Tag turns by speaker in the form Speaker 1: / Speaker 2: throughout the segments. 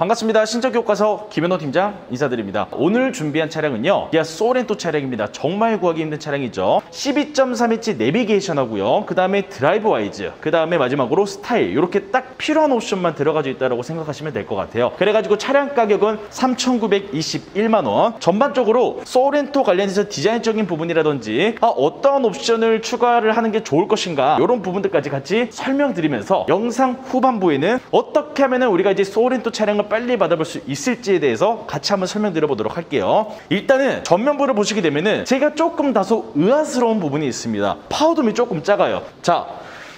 Speaker 1: 반갑습니다. 신적 교과서 김현호 팀장 인사드립니다. 오늘 준비한 차량은요. 기아 소렌토 차량입니다. 정말 구하기 힘든 차량이죠. 12.3인치 내비게이션 하고요. 그 다음에 드라이브 와이즈, 그 다음에 마지막으로 스타일 이렇게 딱 필요한 옵션만 들어가져 있다고 생각하시면 될 것 같아요. 그래가지고 차량 가격은 3,921만 원. 전반적으로 소렌토 관련해서 디자인적인 부분이라든지 아, 어떤 옵션을 추가를 하는 게 좋을 것인가 이런 부분들까지 같이 설명드리면서 영상 후반부에는 어떻게 하면 우리가 이제 소렌토 차량을 빨리 받아볼 수 있을지에 대해서 같이 한번 설명드려 보도록 할게요. 일단은 전면부를 보시게 되면은 제가 조금 다소 의아스러운 부분이 있습니다. 파우덤이 조금 작아요. 자,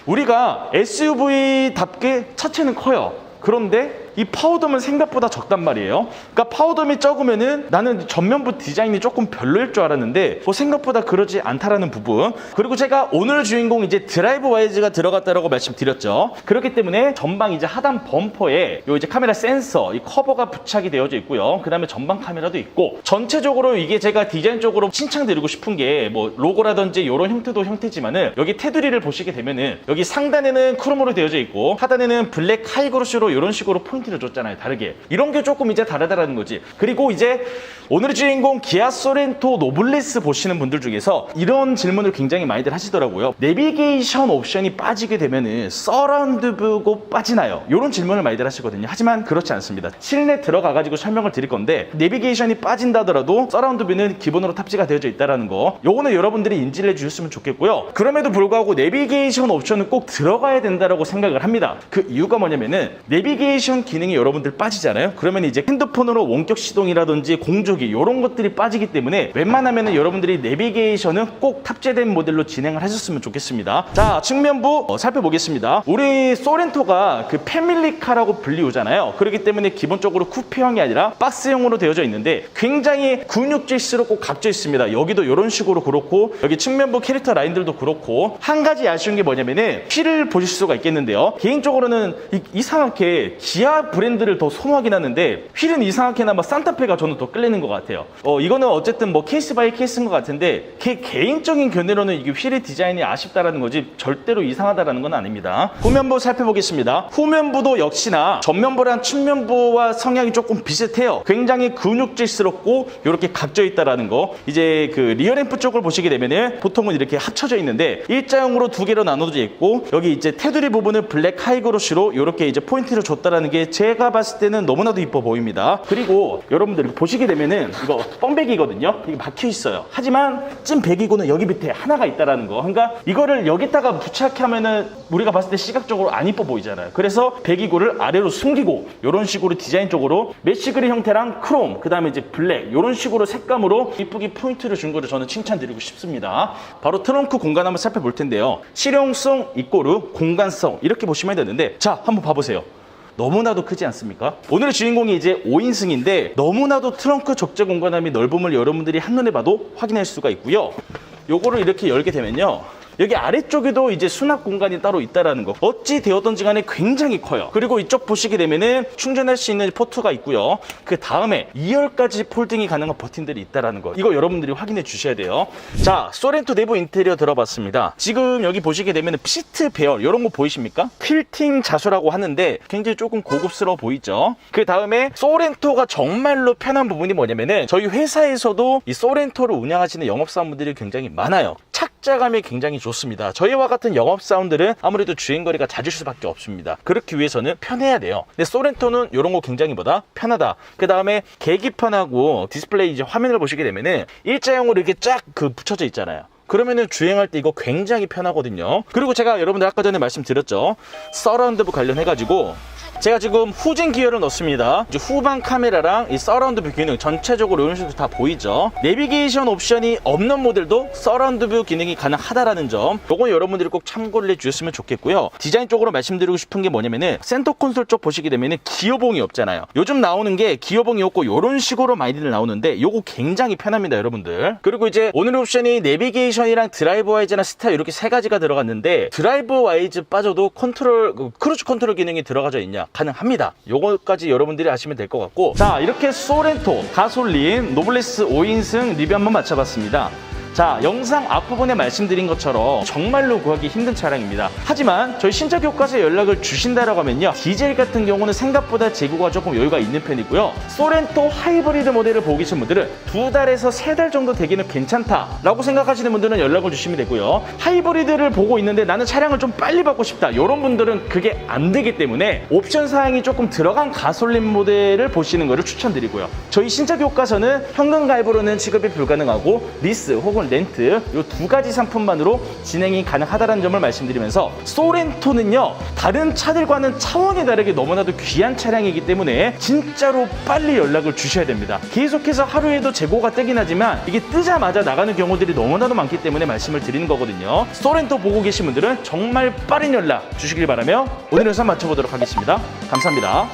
Speaker 1: 우리가 SUV답게 차체는 커요. 그런데 이 파우덤은 생각보다 적단 말이에요. 그러니까 파우덤이 적으면은 나는 전면부 디자인이 조금 별로일 줄 알았는데 뭐 생각보다 그러지 않다라는 부분. 그리고 제가 오늘 주인공 이제 드라이브 와이즈가 들어갔다라고 말씀드렸죠. 그렇기 때문에 전방 이제 하단 범퍼에 요 이제 카메라 센서, 이 커버가 부착이 되어져 있고요. 그다음에 전방 카메라도 있고 전체적으로 이게 제가 디자인적으로 칭찬드리고 싶은 게 뭐 로고라든지 이런 형태도 형태지만은 여기 테두리를 보시게 되면은 여기 상단에는 크롬으로 되어져 있고 하단에는 블랙 하이그로시로 이런 식으로 포인트를 줬잖아요. 다르게. 이런 게 조금 이제 다르다라는 거지. 그리고 이제 오늘의 주인공 기아 소렌토 노블레스 보시는 분들 중에서 이런 질문을 굉장히 많이들 하시더라고요. 내비게이션 옵션이 빠지게 되면은 서라운드 뷰고 빠지나요? 이런 질문을 많이들 하시거든요. 하지만 그렇지 않습니다. 실내 들어가 가지고 설명을 드릴 건데 내비게이션이 빠진다더라도 서라운드 뷰는 기본으로 탑재가 되어져 있다라는 거. 요거는 여러분들이 인지를 해 주셨으면 좋겠고요. 그럼에도 불구하고 내비게이션 옵션은 꼭 들어가야 된다라고 생각을 합니다. 그 이유가 뭐냐면은 내비게이션 기능이 여러분들 빠지잖아요. 그러면 이제 핸드폰으로 원격 시동이라든지 공조기 이런 것들이 빠지기 때문에 웬만하면은 여러분들이 내비게이션은 꼭 탑재된 모델로 진행을 하셨으면 좋겠습니다. 자, 측면부 어, 살펴보겠습니다. 우리 소렌토가 그 패밀리카라고 불리우잖아요. 그렇기 때문에 기본적으로 쿠페형이 아니라 박스형으로 되어져 있는데 굉장히 근육질스럽고 각져 있습니다. 여기도 이런 식으로 그렇고 여기 측면부 캐릭터 라인들도 그렇고 한 가지 아쉬운 게 뭐냐면은 휠을 보실 수가 있겠는데요. 개인적으로는 이, 상하게 기아 브랜드를 더 선호하긴 하는데 휠은 이상하게나마 산타페가 저는 더 끌리는 것 같아요. 어 이거는 어쨌든 뭐 케이스 바이 케이스인 것 같은데 개, 개인적인 견해로는 이게 휠의 디자인이 아쉽다라는 거지 절대로 이상하다라는 건 아닙니다. 후면부 살펴보겠습니다. 후면부도 역시나 전면부랑 측면부와 성향이 조금 비슷해요. 굉장히 근육질스럽고 이렇게 각져 있다라는 거. 이제 그 리어램프 쪽을 보시게 되면은 보통은 이렇게 합쳐져 있는데 일자형으로 두 개로 나눠져 있고 여기 이제 테두리 부분을 블랙 하이그로시로 이렇게 이제 포인트를 줬다라는 게 제가 봤을 때는 너무나도 이뻐 보입니다. 그리고 여러분들 보시게 되면은 이거 뻥배기거든요. 이게 막혀 있어요. 하지만 찐 배기고는 여기 밑에 하나가 있다라는 거. 그러니까 이거를 여기다가 부착하면은 우리가 봤을 때 시각적으로 안 이뻐 보이잖아요. 그래서 배기고를 아래로 숨기고 이런 식으로 디자인적으로 메쉬그리 형태랑 크롬, 그다음에 이제 블랙 이런 식으로 색감으로 이쁘게 포인트를 준 거를 저는 칭찬드리고 싶습니다. 바로 트렁크 공간 한번 살펴볼 텐데요. 실용성 이꼬르 공간성 이렇게 보시면 되는데 자 한번 봐보세요. 너무나도 크지 않습니까? 오늘의 주인공이 이제 5인승인데 너무나도 트렁크 적재 공간함이 넓음을 여러분들이 한눈에 봐도 확인할 수가 있고요. 요거를 이렇게 열게 되면요. 여기 아래쪽에도 이제 수납 공간이 따로 있다라는 거. 어찌 되었던지 간에 굉장히 커요. 그리고 이쪽 보시게 되면은 충전할 수 있는 포트가 있고요. 그 다음에 2열까지 폴딩이 가능한 버튼들이 있다라는 거. 이거 여러분들이 확인해 주셔야 돼요. 자, 소렌토 내부 인테리어 들어봤습니다. 지금 여기 보시게 되면은 시트 배열 이런 거 보이십니까? 퀼팅 자수라고 하는데 굉장히 조금 고급스러워 보이죠. 그 다음에 소렌토가 정말로 편한 부분이 뭐냐면은 저희 회사에서도 이 소렌토를 운영하시는 영업사원분들이 굉장히 많아요. 착자감이 굉장히 좋습니다. 저희와 같은 영업사원들은 아무래도 주행거리가 잦을 수밖에 없습니다. 그렇기 위해서는 편해야 돼요. 근데 소렌토는 이런 거 굉장히 뭐다? 편하다. 그 다음에 계기판하고 디스플레이 이제 화면을 보시게 되면은 일자형으로 이렇게 쫙 그 붙여져 있잖아요. 그러면은 주행할 때 이거 굉장히 편하거든요. 그리고 제가 여러분들 아까 전에 말씀드렸죠. 서라운드부 관련해 가지고 제가 지금 후진 기어를 넣습니다. 이제 후방 카메라랑 이 서라운드 뷰 기능 전체적으로 이런 식으로 다 보이죠. 내비게이션 옵션이 없는 모델도 서라운드 뷰 기능이 가능하다라는 점. 요거 여러분들이 꼭 참고를 해주셨으면 좋겠고요. 디자인 쪽으로 말씀드리고 싶은 게 뭐냐면은 센터 콘솔 쪽 보시게 되면은 기어봉이 없잖아요. 요즘 나오는 게 기어봉이 없고 이런 식으로 많이들 나오는데 요거 굉장히 편합니다, 여러분들. 그리고 이제 오늘 옵션이 내비게이션이랑 드라이브 와이즈나 스타 이렇게 세 가지가 들어갔는데 드라이브 와이즈 빠져도 컨트롤 그 크루즈 컨트롤 기능이 들어가져 있냐? 가능합니다. 요거까지 여러분들이 아시면 될 것 같고 자 이렇게 소렌토 가솔린 노블레스 5인승 리뷰 한번 맞춰봤습니다. 자, 영상 앞부분에 말씀드린 것처럼 정말로 구하기 힘든 차량입니다. 하지만 저희 신차 교과서에 연락을 주신다라고 하면요. 디젤 같은 경우는 생각보다 재고가 조금 여유가 있는 편이고요. 소렌토 하이브리드 모델을 보고 계신 분들은 두 달에서 세 달 정도 되기는 괜찮다라고 생각하시는 분들은 연락을 주시면 되고요. 하이브리드를 보고 있는데 나는 차량을 좀 빨리 받고 싶다. 이런 분들은 그게 안 되기 때문에 옵션 사항이 조금 들어간 가솔린 모델을 보시는 것을 추천드리고요. 저희 신차 교과서는 현금 가입으로는 지급이 불가능하고 리스 혹은 렌트 이 두 가지 상품만으로 진행이 가능하다는 점을 말씀드리면서 소렌토는요 다른 차들과는 차원이 다르게 너무나도 귀한 차량이기 때문에 진짜로 빨리 연락을 주셔야 됩니다. 계속해서 하루에도 재고가 뜨긴 하지만 이게 뜨자마자 나가는 경우들이 너무나도 많기 때문에 말씀을 드리는 거거든요. 소렌토 보고 계신 분들은 정말 빠른 연락 주시길 바라며 오늘 영상 마쳐보도록 하겠습니다. 감사합니다.